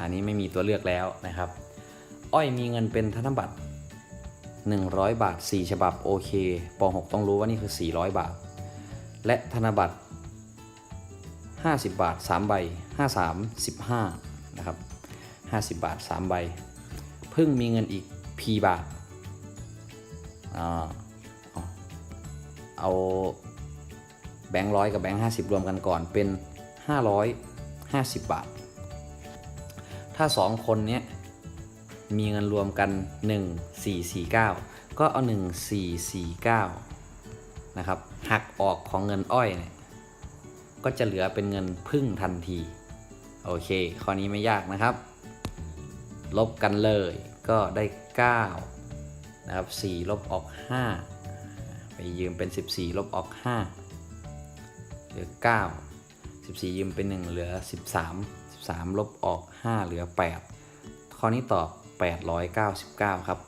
อันนี้ไม่มีตัวเลือกแล้วนะครับ อ้อยมีเงินเป็นธนบัตร 100 บาท 4 ฉบับโอเคป .6 ต้องรู้ว่านี่คือ 400 บาท และธนบัตร 50 บาท 3 ใบ 53 15 นะครับ 50 บาท 3 ใบ เพิ่งมีเงินอีก P บาท เอาแบงค์ร้อยกับแบงค์ห้าสิบรวมกันก่อนเป็น 550 บาท ถ้า 2 คนเนี้ยมีเงินรวมกัน 1449 ก็เอา 1449 นะครับ หักออกของเงินอ้อยเนี่ยก็จะเหลือเป็นเงินพึ่งทันที โอเค ข้อนี้ไม่ยากนะครับ ลบกันเลยก็ได้ 9 นะครับ 4 ลบออก 5 ไปยืมเป็น 14 ลบออก 5 เหลือ 9 14 ยืมเป็น 1 เหลือ 13 3 ลบออก 5 เหลือ 8 ข้อนี้ตอบ 899 ครับ